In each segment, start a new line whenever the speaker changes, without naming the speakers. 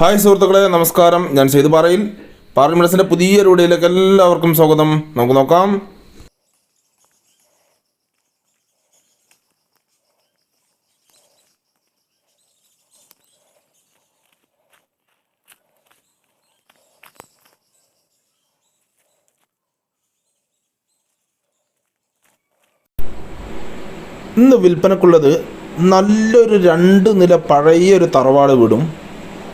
Hi സുഹൃത്തുക്കളെ നമസ്കാരം. ഞാൻ ചെയ്തു പറയിൽ. പാർലമെൻസിന്റെ പുതിയ റൂഡിയിലേക്ക് എല്ലാവർക്കും സ്വാഗതം. നമുക്ക് നോക്കാം. ഇന്ന് വിൽപ്പനക്കുള്ളത് നല്ലൊരു രണ്ട് നില പഴയൊരു തറവാട് വീടും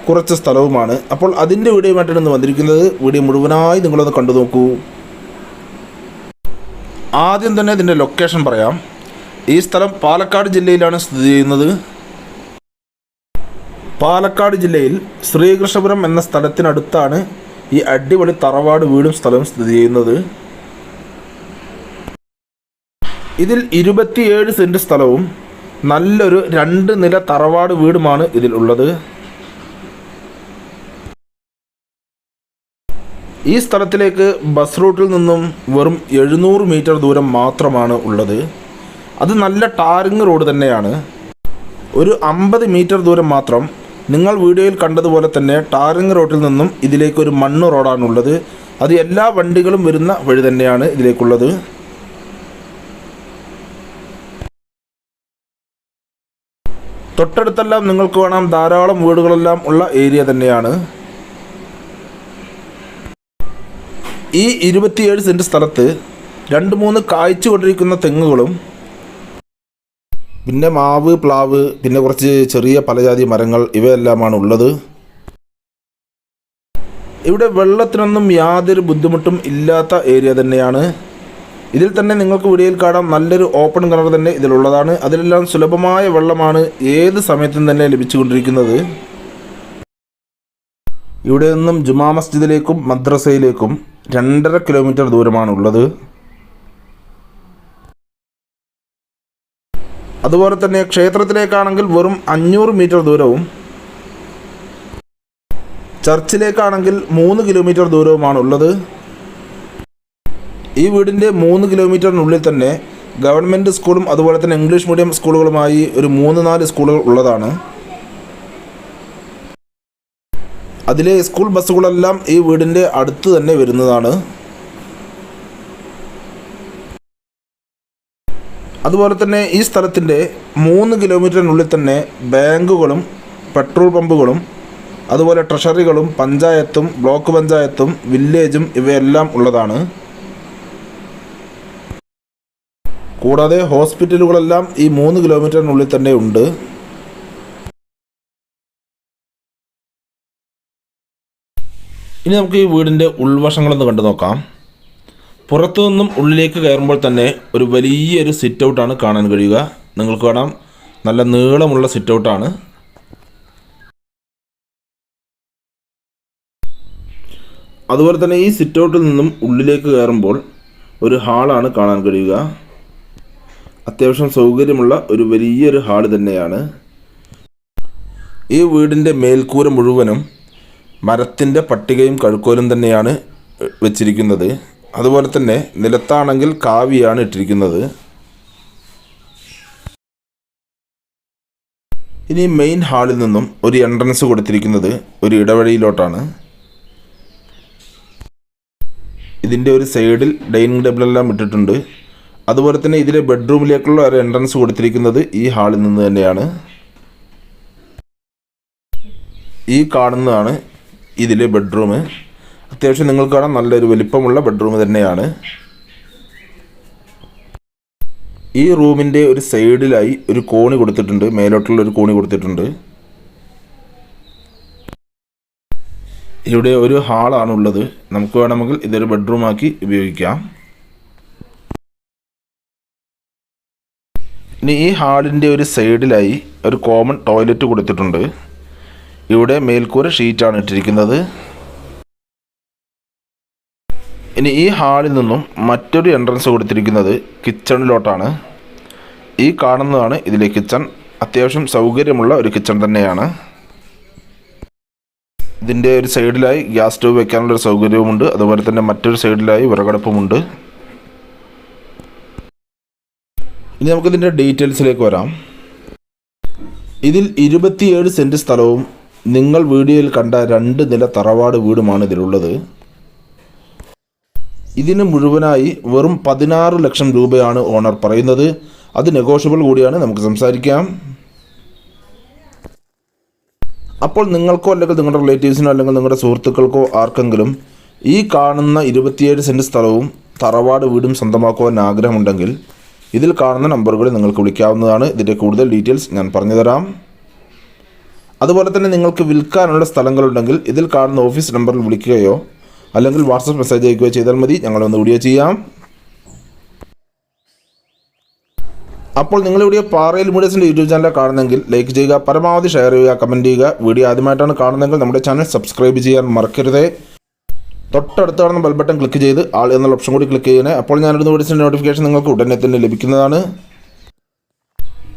കുറച്ച് സ്ഥലവുമാണ്. അപ്പോൾ അതിന്റെ വീഡിയോയുമായിട്ടാണ് ഇന്ന് വന്നിരിക്കുന്നത് വീഡിയോ മുഴുവനായി നിങ്ങളൊന്ന് കണ്ടു നോക്കൂ. ആദ്യം തന്നെ ഇതിന്റെ ലൊക്കേഷൻ പറയാം. ഈ സ്ഥലം പാലക്കാട് ജില്ലയിലാണ് സ്ഥിതി ചെയ്യുന്നത്. പാലക്കാട് ജില്ലയിൽ ശ്രീകൃഷ്ണപുരം എന്ന സ്ഥലത്തിനടുത്താണ് ഈ അടിപൊളി തറവാട് വീടും സ്ഥലവും സ്ഥിതി ചെയ്യുന്നത്. ഇതിൽ ഇരുപത്തിയേഴ് സെന്റ് സ്ഥലവും നല്ലൊരു രണ്ട് നില തറവാട് വീടുമാണ് ഇതിൽ ഉള്ളത്. ഈ സ്ഥലത്തിലേക്ക് ബസ് റൂട്ടിൽ നിന്നും വെറും എഴുന്നൂറ് മീറ്റർ ദൂരം മാത്രമാണ് ഉള്ളത്. അത് നല്ല ടാറിങ് റോഡ് തന്നെയാണ്. ഒരു അമ്പത് മീറ്റർ ദൂരം മാത്രം നിങ്ങൾ വീഡിയോയിൽ കണ്ടതുപോലെ തന്നെ ടാറിങ് റോഡിൽ നിന്നും ഇതിലേക്ക് ഒരു മണ്ണ് റോഡാണുള്ളത് അത് എല്ലാ വണ്ടികളും വരുന്ന വഴി തന്നെയാണ് ഇതിലേക്കുള്ളത്. തൊട്ടടുത്തെല്ലാം നിങ്ങൾക്ക് വേണം ധാരാളം വീടുകളെല്ലാം ഉള്ള ഏരിയ തന്നെയാണ്. ഈ ഇരുപത്തിയേഴ് സെന്റ് സ്ഥലത്ത് രണ്ട് മൂന്ന് കായ്ച്ചു കൊണ്ടിരിക്കുന്ന തെങ്ങുകളും പിന്നെ മാവ് പ്ലാവ് പിന്നെ കുറച്ച് ചെറിയ പലജാതി മരങ്ങൾ ഇവയെല്ലാമാണ് ഉള്ളത്. ഇവിടെ വെള്ളത്തിനൊന്നും യാതൊരു ബുദ്ധിമുട്ടും ഇല്ലാത്ത ഏരിയ തന്നെയാണ്. ഇതിൽ തന്നെ നിങ്ങൾക്ക് വീഡിയോയിൽ കാണാം നല്ലൊരു ഓപ്പൺ കിണർ തന്നെ ഇതിലുള്ളതാണ്. അതിലെല്ലാം സുലഭമായ വെള്ളമാണ് ഏത് സമയത്തും തന്നെ ലഭിച്ചുകൊണ്ടിരിക്കുന്നത്. ഇവിടെ നിന്നും ജുമാ മസ്ജിദിലേക്കും മദ്രസയിലേക്കും രണ്ടര കിലോമീറ്റർ ദൂരമാണുള്ളത്. അതുപോലെ തന്നെ ക്ഷേത്രത്തിലേക്കാണെങ്കിൽ വെറും അഞ്ഞൂറ് മീറ്റർ ദൂരവും ചർച്ചിലേക്കാണെങ്കിൽ മൂന്ന് കിലോമീറ്റർ ദൂരവുമാണുള്ളത്. ഈ വീടിന്റെ മൂന്ന് കിലോമീറ്ററിനുള്ളിൽ തന്നെ ഗവൺമെന്റ് സ്കൂളും അതുപോലെ തന്നെ ഇംഗ്ലീഷ് മീഡിയം സ്കൂളുകളുമായി ഒരു മൂന്ന് നാല് സ്കൂളുകൾ ഉള്ളതാണ്. അതിലെ സ്കൂൾ ബസ്സുകളെല്ലാം ഈ വീടിന്റെ അടുത്ത് തന്നെ വരുന്നതാണ്. അതുപോലെ തന്നെ ഈ സ്ഥലത്തിന്റെ മൂന്ന് കിലോമീറ്ററിനുള്ളിൽ തന്നെ ബാങ്കുകളും പെട്രോൾ പമ്പുകളും അതുപോലെ ട്രഷറികളും പഞ്ചായത്തും ബ്ലോക്ക് പഞ്ചായത്തും വില്ലേജും ഇവയെല്ലാം ഉള്ളതാണ്. കൂടാതെ ഹോസ്പിറ്റലുകളെല്ലാം ഈ മൂന്ന് കിലോമീറ്ററിനുള്ളിൽ തന്നെ ഉണ്ട്. ഇനി നമുക്ക് ഈ വീടിന്റെ ഉൾവശങ്ങളൊന്ന് കണ്ടു നോക്കാം. പുറത്തു നിന്നും ഉള്ളിലേക്ക് കയറുമ്പോൾ തന്നെ ഒരു വലിയൊരു സിറ്റ് ഔട്ടാണ് കാണാൻ കഴിയുക. നിങ്ങൾക്ക് കാണാം. നല്ല നീളമുള്ള സിറ്റ് ഔട്ടാണ് അതുപോലെ തന്നെ ഈ സിറ്റ് ഔട്ടിൽ നിന്നും ഉള്ളിലേക്ക് കയറുമ്പോൾ ഒരു ഹാളാണ് കാണാൻ കഴിയുക. അത്യാവശ്യം സൗകര്യമുള്ള ഒരു വലിയൊരു ഹാൾ തന്നെയാണ്. ഈ വീടിന്റെ മേൽക്കൂര മുഴുവനും മരത്തിന്റെ പട്ടികയും കഴുക്കോലും തന്നെയാണ് വെച്ചിരിക്കുന്നത്. അതുപോലെ തന്നെ നിലത്താണെങ്കിൽ കാവിയാണ് ഇട്ടിരിക്കുന്നത്. ഇനി മെയിൻ ഹാളിൽ നിന്നും ഒരു എൻട്രൻസ് കൊടുത്തിരിക്കുന്നത് ഒരു ഇടവഴിയിലോട്ടാണ്. ഇതിന്റെ ഒരു സൈഡിൽ ഡൈനിങ് ടേബിളെല്ലാം ഇട്ടിട്ടുണ്ട്. അതുപോലെ തന്നെ ഇതിലെ ബെഡ്റൂമിലേക്കുള്ള ഒരു എൻട്രൻസ് കൊടുത്തിരിക്കുന്നത് ഈ ഹാളിൽ നിന്ന് തന്നെയാണ്. ഈ കാണുന്നതാണ് ഇതിലെ ബെഡ്റൂം അത്യാവശ്യം നിങ്ങൾക്ക് കാണാൻ നല്ലൊരു വലിപ്പമുള്ള ബെഡ്റൂം തന്നെയാണ്. ഈ റൂമിന്റെ ഒരു സൈഡിലായി ഒരു കോണി കൊടുത്തിട്ടുണ്ട്. മേലോട്ടുള്ള ഒരു കോണി കൊടുത്തിട്ടുണ്ട്. ഇവിടെ ഒരു ഹാളാണുള്ളത് നമുക്ക് വേണമെങ്കിൽ ഇതൊരു ബെഡ്റൂമാക്കി ഉപയോഗിക്കാം. ഇനി ഈ ഹാളിന്റെ ഒരു സൈഡിലായി ഒരു കോമൺ ടോയ്ലറ്റ് കൊടുത്തിട്ടുണ്ട്. ഇവിടെ മേൽക്കൂര ഷീറ്റാണ് ഇട്ടിരിക്കുന്നത്. ഇനി ഈ ഹാളിൽ നിന്നും മറ്റൊരു എൻട്രൻസ് കൊടുത്തിരിക്കുന്നത് കിച്ചണിലോട്ടാണ്. ഈ കാണുന്നതാണ് ഇതിലെ കിച്ചൺ. അത്യാവശ്യം സൗകര്യമുള്ള ഒരു കിച്ചൺ തന്നെയാണ്. ഇതിന്റെ ഒരു സൈഡിലായി ഗ്യാസ് സ്റ്റവ് വെക്കാനുള്ള ഒരു സൗകര്യവുമുണ്ട്. അതുപോലെ തന്നെ മറ്റൊരു സൈഡിലായി വിറകടുപ്പുമുണ്ട്. ഇനി നമുക്കിതിന്റെ ഡീറ്റെയിൽസിലേക്ക് വരാം. ഇതിൽ ഇരുപത്തിയേഴ് സെന്റ് സ്ഥലവും നിങ്ങൾ വീഡിയോയിൽ കണ്ട രണ്ട് നില തറവാട് വീടുമാണ് ഇതിലുള്ളത്. ഇതിന് മുഴുവനായി വെറും പതിനാറ് ലക്ഷം രൂപയാണ് ഓണർ പറയുന്നത്. അത് നെഗോഷ്യബിൾ കൂടിയാണ്. നമുക്ക് സംസാരിക്കാം. അപ്പോൾ നിങ്ങൾക്കോ അല്ലെങ്കിൽ നിങ്ങളുടെ റിലേറ്റീവ്സിനോ അല്ലെങ്കിൽ നിങ്ങളുടെ സുഹൃത്തുക്കൾക്കോ ആർക്കെങ്കിലും ഈ കാണുന്ന ഇരുപത്തിയേഴ് സെന്റ് സ്ഥലവും തറവാട് വീടും സ്വന്തമാക്കുവാൻ ആഗ്രഹമുണ്ടെങ്കിൽ ഇതിൽ കാണുന്ന നമ്പറുകളിൽ നിങ്ങൾക്ക് വിളിക്കാവുന്നതാണ്. ഇതിന്റെ കൂടുതൽ ഡീറ്റെയിൽസ് ഞാൻ പറഞ്ഞു തരാം അതുപോലെ തന്നെ നിങ്ങൾക്ക് വിൽക്കാനുള്ള സ്ഥലങ്ങളുണ്ടെങ്കിൽ ഇതിൽ കാണുന്ന ഓഫീസ് നമ്പറിൽ വിളിക്കുകയോ അല്ലെങ്കിൽ വാട്സപ്പ് മെസ്സേജ് അയക്കുകയോ ചെയ്താൽ മതി. ഞങ്ങളൊന്ന് വീഡിയോ ചെയ്യാം. അപ്പോൾ നിങ്ങൾ വീഡിയോ പാറയിൽ മീഡിയസിന്റെ യൂട്യൂബ് ചാനൽ കാണുന്നെങ്കിൽ ലൈക്ക് ചെയ്യുക പരമാവധി ഷെയർ ചെയ്യുക കമന്റ് ചെയ്യുക. വീഡിയോ ആദ്യമായിട്ടാണ് കാണുന്നതെങ്കിൽ നമ്മുടെ ചാനൽ സബ്സ്ക്രൈബ് ചെയ്യാൻ മറക്കരുതേ. തൊട്ടടുത്ത് കാണുന്ന ബെൽ ബട്ടൺ ക്ലിക്ക് ചെയ്ത് ആൾ എന്നുള്ള ഓപ്ഷൻ കൂടി ക്ലിക്ക് ചെയ്യണേ. അപ്പോൾ ഞാനിടുന്ന വീഡിയോസിന്റെ നോട്ടിഫിക്കേഷൻ നിങ്ങൾക്ക് ഉടനെ തന്നെ ലഭിക്കുന്നതാണ്.